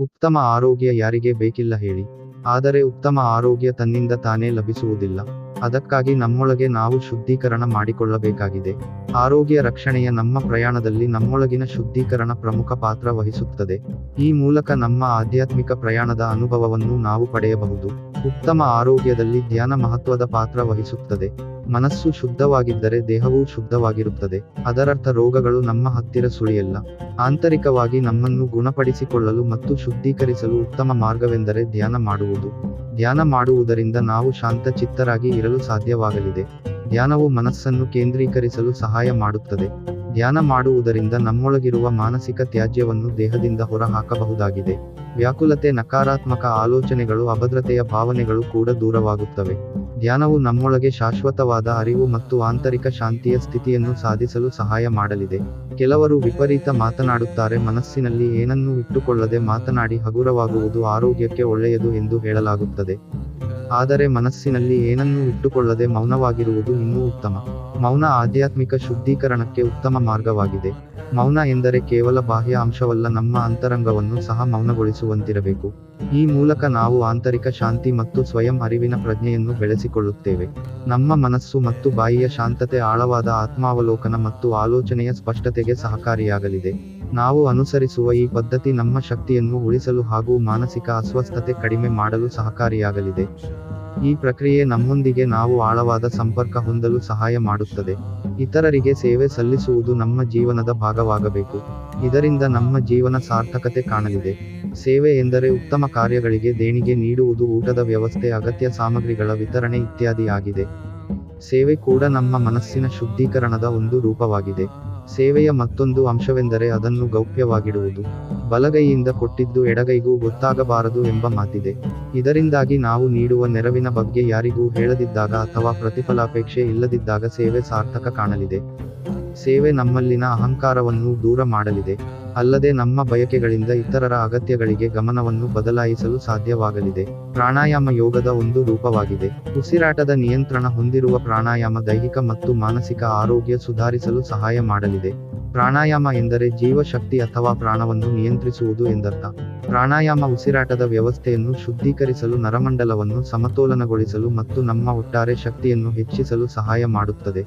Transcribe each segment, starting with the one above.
ಉತ್ತಮ ಆರೋಗ್ಯ ಯಾರಿಗೆ ಬೇಕಿಲ್ಲ ಹೇಳಿ. ಆದರೆ ಉತ್ತಮ ಆರೋಗ್ಯ ತನ್ನಿಂದ ತಾನೇ ಲಭಿಸುವುದಿಲ್ಲ. ಅದಕ್ಕಾಗಿ ನಮ್ಮೊಳಗೆ ನಾವು ಶುದ್ಧೀಕರಣ ಮಾಡಿಕೊಳ್ಳಬೇಕಾಗಿದೆ. ಆರೋಗ್ಯ ರಕ್ಷಣೆಯ ನಮ್ಮ ಪ್ರಯಾಣದಲ್ಲಿ ನಮ್ಮೊಳಗಿನ ಶುದ್ಧೀಕರಣ ಪ್ರಮುಖ ಪಾತ್ರ ವಹಿಸುತ್ತದೆ. ಈ ಮೂಲಕ ನಮ್ಮ ಆಧ್ಯಾತ್ಮಿಕ ಪ್ರಯಾಣದ ಅನುಭವವನ್ನು ನಾವು ಪಡೆಯಬಹುದು. ಉತ್ತಮ ಆರೋಗ್ಯದಲ್ಲಿ ಧ್ಯಾನ ಮಹತ್ವದ ಪಾತ್ರ ವಹಿಸುತ್ತದೆ. ಮನಸ್ಸು ಶುದ್ಧವಾಗಿದ್ದರೆ ದೇಹವೂ ಶುದ್ಧವಾಗಿರುತ್ತದೆ. ಅದರರ್ಥ ರೋಗಗಳು ನಮ್ಮ ಹತ್ತಿರ ಸುಳಿಯಲ್ಲ. ಆಂತರಿಕವಾಗಿ ನಮ್ಮನ್ನು ಗುಣಪಡಿಸಿಕೊಳ್ಳಲು ಮತ್ತು ಶುದ್ಧೀಕರಿಸಲು ಉತ್ತಮ ಮಾರ್ಗವೆಂದರೆ ಧ್ಯಾನ ಮಾಡುವುದು. ಧ್ಯಾನ ಮಾಡುವುದರಿಂದ ನಾವು ಶಾಂತ ಚಿತ್ತರಾಗಿ ಇರಲು ಸಾಧ್ಯವಾಗಲಿದೆ. ಧ್ಯಾನವು ಮನಸ್ಸನ್ನು ಕೇಂದ್ರೀಕರಿಸಲು ಸಹಾಯ ಮಾಡುತ್ತದೆ. ಧ್ಯಾನ ಮಾಡುವುದರಿಂದ ನಮ್ಮೊಳಗಿರುವ ಮಾನಸಿಕ ತ್ಯಾಜ್ಯವನ್ನು ದೇಹದಿಂದ ಹೊರಹಾಕಬಹುದಾಗಿದೆ. ವ್ಯಾಕುಲತೆ, ನಕಾರಾತ್ಮಕ ಆಲೋಚನೆಗಳು, ಅಭದ್ರತೆಯ ಭಾವನೆಗಳು ಕೂಡ ದೂರವಾಗುತ್ತವೆ. ಧ್ಯಾನವು ನಮ್ಮೊಳಗೆ ಶಾಶ್ವತವಾದ ಅರಿವು ಮತ್ತು ಆಂತರಿಕ ಶಾಂತಿಯ ಸ್ಥಿತಿಯನ್ನು ಸಾಧಿಸಲು ಸಹಾಯ ಮಾಡಲಿದೆ. ಕೆಲವರು ವಿಪರೀತ ಮಾತನಾಡುತ್ತಾರೆ, ಮನಸ್ಸಿನಲ್ಲಿ ಏನನ್ನೂ ಇಟ್ಟುಕೊಳ್ಳದೆ ಮಾತನಾಡಿ ಹಗುರವಾಗುವುದು ಆರೋಗ್ಯಕ್ಕೆ ಒಳ್ಳೆಯದು ಎಂದು ಹೇಳಲಾಗುತ್ತದೆ. ಆದರೆ ಮನಸ್ಸಿನಲ್ಲಿ ಏನನ್ನೂ ಇಟ್ಟುಕೊಳ್ಳದೆ ಮೌನವಾಗಿರುವುದು ಇನ್ನೂ ಉತ್ತಮ. ಮೌನ ಆಧ್ಯಾತ್ಮಿಕ ಶುದ್ಧೀಕರಣಕ್ಕೆ ಉತ್ತಮ ಮಾರ್ಗವಾಗಿದೆ. ಮೌನ ಎಂದರೆ ಕೇವಲ ಬಾಹ್ಯ ಅಂಶವಲ್ಲ, ನಮ್ಮ ಅಂತರಂಗವನ್ನು ಸಹ ಮೌನಗೊಳಿಸುವಂತಿರಬೇಕು. ಈ ಮೂಲಕ ನಾವು ಆಂತರಿಕ ಶಾಂತಿ ಮತ್ತು ಸ್ವಯಂ ಅರಿವಿನ ಪ್ರಜ್ಞೆಯನ್ನು ಬೆಳೆಸಿಕೊಳ್ಳುತ್ತೇವೆ. ನಮ್ಮ ಮನಸ್ಸು ಮತ್ತು ಬಾಯಿಯ ಶಾಂತತೆ ಆಳವಾದ ಆತ್ಮಾವಲೋಕನ ಮತ್ತು ಆಲೋಚನೆಯ ಸ್ಪಷ್ಟತೆಗೆ ಸಹಕಾರಿಯಾಗಲಿದೆ. ನಾವು ಅನುಸರಿಸುವ ಈ ಪದ್ಧತಿ ನಮ್ಮ ಶಕ್ತಿಯನ್ನು ಉಳಿಸಲು ಹಾಗೂ ಮಾನಸಿಕ ಅಸ್ವಸ್ಥತೆ ಕಡಿಮೆ ಮಾಡಲು ಸಹಕಾರಿಯಾಗಲಿದೆ. ಈ ಪ್ರಕ್ರಿಯೆ ನಮ್ಮೊಂದಿಗೆ ನಾವು ಆಳವಾದ ಸಂಪರ್ಕ ಹೊಂದಲು ಸಹಾಯ ಮಾಡುತ್ತದೆ. ಇತರರಿಗೆ ಸೇವೆ ಸಲ್ಲಿಸುವುದು ನಮ್ಮ ಜೀವನದ ಭಾಗವಾಗಬೇಕು. ಇದರಿಂದ ನಮ್ಮ ಜೀವನ ಸಾರ್ಥಕತೆ ಕಾಣಲಿದೆ. ಸೇವೆ ಎಂದರೆ ಉತ್ತಮ ಕಾರ್ಯಗಳಿಗೆ ದೇಣಿಗೆ ನೀಡುವುದು, ಊಟದ ವ್ಯವಸ್ಥೆ, ಅಗತ್ಯ ಸಾಮಗ್ರಿಗಳ ವಿತರಣೆ ಇತ್ಯಾದಿಯಾಗಿದೆ ಸೇವೆ ಕೂಡ ನಮ್ಮ ಮನಸ್ಸಿನ ಶುದ್ಧೀಕರಣದ ಒಂದು ರೂಪವಾಗಿದೆ. ಸೇವೆಯ ಮತ್ತೊಂದು ಅಂಶವೆಂದರೆ ಅದನ್ನು ಗೌಪ್ಯವಾಗಿಡುವುದು. ಬಲಗೈಯಿಂದ ಕೊಟ್ಟಿದ್ದು ಎಡಗೈಗೂ ಗೊತ್ತಾಗಬಾರದು ಎಂಬ ಮಾತಿದೆ. ಇದರಿಂದಾಗಿ ನಾವು ನೀಡುವ ನೆರವಿನ ಬಗ್ಗೆ ಯಾರಿಗೂ ಹೇಳದಿದ್ದಾಗ ಅಥವಾ ಪ್ರತಿಫಲಾಪೇಕ್ಷೆ ಇಲ್ಲದಿದ್ದಾಗ ಸೇವೆ ಸಾರ್ಥಕ ಕಾಣಲಿದೆ. ಸೇವೆ ನಮ್ಮಲ್ಲಿನ ಅಹಂಕಾರವನ್ನು ದೂರ ಮಾಡಲಿದೆ. ಅಲ್ಲದೆ ನಮ್ಮ ಬಯಕೆಗಳಿಂದ ಇತರರ ಅಗತ್ಯಗಳಿಗೆ ಗಮನವನ್ನು ಬದಲಾಯಿಸಲು ಸಾಧ್ಯವಾಗಲಿದೆ. ಪ್ರಾಣಾಯಾಮ ಯೋಗದ ಒಂದು ರೂಪವಾಗಿದೆ. ಉಸಿರಾಟದ ನಿಯಂತ್ರಣ ಹೊಂದಿರುವ ಪ್ರಾಣಾಯಾಮ ದೈಹಿಕ ಮತ್ತು ಮಾನಸಿಕ ಆರೋಗ್ಯ ಸುಧಾರಿಸಲು ಸಹಾಯ ಮಾಡಲಿದೆ. ಪ್ರಾಣಾಯಾಮ ಎಂದರೆ ಜೀವಶಕ್ತಿ ಅಥವಾ ಪ್ರಾಣವನ್ನು ನಿಯಂತ್ರಿಸುವುದು ಎಂದರ್ಥ. ಪ್ರಾಣಾಯಾಮ ಉಸಿರಾಟದ ವ್ಯವಸ್ಥೆಯನ್ನು ಶುದ್ಧೀಕರಿಸಲು ನರಮಂಡಲವನ್ನು ಸಮತೋಲನಗೊಳಿಸಲು ಮತ್ತು ನಮ್ಮ ಒಟ್ಟಾರೆ ಶಕ್ತಿಯನ್ನು ಹೆಚ್ಚಿಸಲು ಸಹಾಯ ಮಾಡುತ್ತದೆ.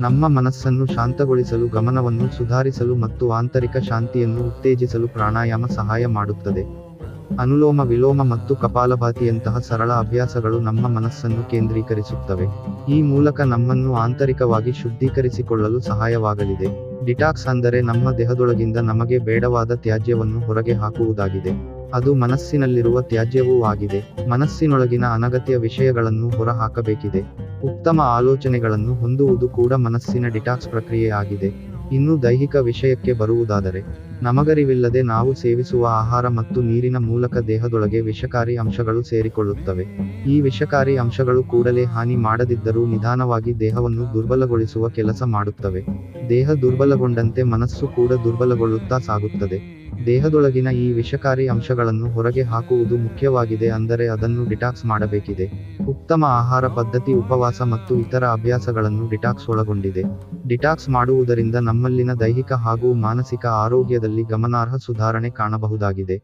ನಮ್ಮ ಮನಸ್ಸನ್ನು ಶಾಂತಗೊಳಿಸಲು, ಗಮನವನ್ನು ಸುಧಾರಿಸಲು ಮತ್ತು ಆಂತರಿಕ ಶಾಂತಿಯನ್ನು ಉತ್ತೇಜಿಸಲು ಪ್ರಾಣಾಯಾಮ ಸಹಾಯ ಮಾಡುತ್ತದೆ. ಅನುಲೋಮ ವಿಲೋಮ ಮತ್ತು ಕಪಾಲಭಾತಿಯಂತಹ ಸರಳ ಅಭ್ಯಾಸಗಳು ನಮ್ಮ ಮನಸ್ಸನ್ನು ಕೇಂದ್ರೀಕರಿಸುತ್ತವೆ. ಈ ಮೂಲಕ ನಮ್ಮನ್ನು ಆಂತರಿಕವಾಗಿ ಶುದ್ಧೀಕರಿಸಿಕೊಳ್ಳಲು ಸಹಾಯವಾಗಲಿದೆ. ಡಿಟಾಕ್ಸ್ ಅಂದರೆ ನಮ್ಮ ದೇಹದೊಳಗಿಂದ ನಮಗೆ ಬೇಡವಾದ ತ್ಯಾಜ್ಯವನ್ನು ಹೊರಗೆ ಹಾಕುವುದಾಗಿದೆ. ಅದು ಮನಸ್ಸಿನಲ್ಲಿರುವ ತ್ಯಾಜ್ಯವೂ ಆಗಿದೆ. ಮನಸ್ಸಿನೊಳಗಿನ ಅನಗತ್ಯ ವಿಷಯಗಳನ್ನು ಹೊರಹಾಕಬೇಕಿದೆ. ಉತ್ತಮ ಆಲೋಚನೆಗಳನ್ನು ಹೊಂದುವುದು ಕೂಡ ಮನಸ್ಸಿನ ಡಿಟಾಕ್ಸ್ ಪ್ರಕ್ರಿಯೆಯಾಗಿದೆ ಇನ್ನು ದೈಹಿಕ ವಿಷಯಕ್ಕೆ ಬರುವುದಾದರೆ, ನಮಗರಿವಿಲ್ಲದೆ ನಾವು ಸೇವಿಸುವ ಆಹಾರ ಮತ್ತು ನೀರಿನ ಮೂಲಕ ದೇಹದೊಳಗೆ ವಿಷಕಾರಿ ಅಂಶಗಳು ಸೇರಿಕೊಳ್ಳುತ್ತವೆ. ಈ ವಿಷಕಾರಿ ಅಂಶಗಳು ಕೂಡಲೇ ಹಾನಿ ಮಾಡದಿದ್ದರೂ ನಿಧಾನವಾಗಿ ದೇಹವನ್ನು ದುರ್ಬಲಗೊಳಿಸುವ ಕೆಲಸ ಮಾಡುತ್ತವೆ. ದೇಹ ದುರ್ಬಲಗೊಂಡಂತೆ ಮನಸ್ಸು ಕೂಡ ದುರ್ಬಲಗೊಳ್ಳುತ್ತಾ ಸಾಗುತ್ತದೆ. ದೇಹದೊಳಗಿನ ಈ ವಿಷಕಾರಿ ಅಂಶಗಳನ್ನು ಹೊರಗೆ ಹಾಕುವುದು ಮುಖ್ಯವಾಗಿದೆ ಅಂದರೆ ಅದನ್ನು ಡಿಟಾಕ್ಸ್ ಮಾಡಬೇಕಿದೆ. ಉತ್ತಮ ಆಹಾರ ಪದ್ಧತಿ, ಉಪವಾಸ ಮತ್ತು ಇತರ ಅಭ್ಯಾಸಗಳನ್ನು ಡಿಟಾಕ್ಸ್ ಒಳಗೊಂಡಿದೆ. ಡಿಟಾಕ್ಸ್ ಮಾಡುವುದರಿಂದ ನಮ್ಮಲ್ಲಿನ ದೈಹಿಕ ಹಾಗೂ ಮಾನಸಿಕ ಆರೋಗ್ಯದಲ್ಲಿ ಗಮನಾರ್ಹ ಸುಧಾರಣೆ ಕಾಣಬಹುದಾಗಿದೆ.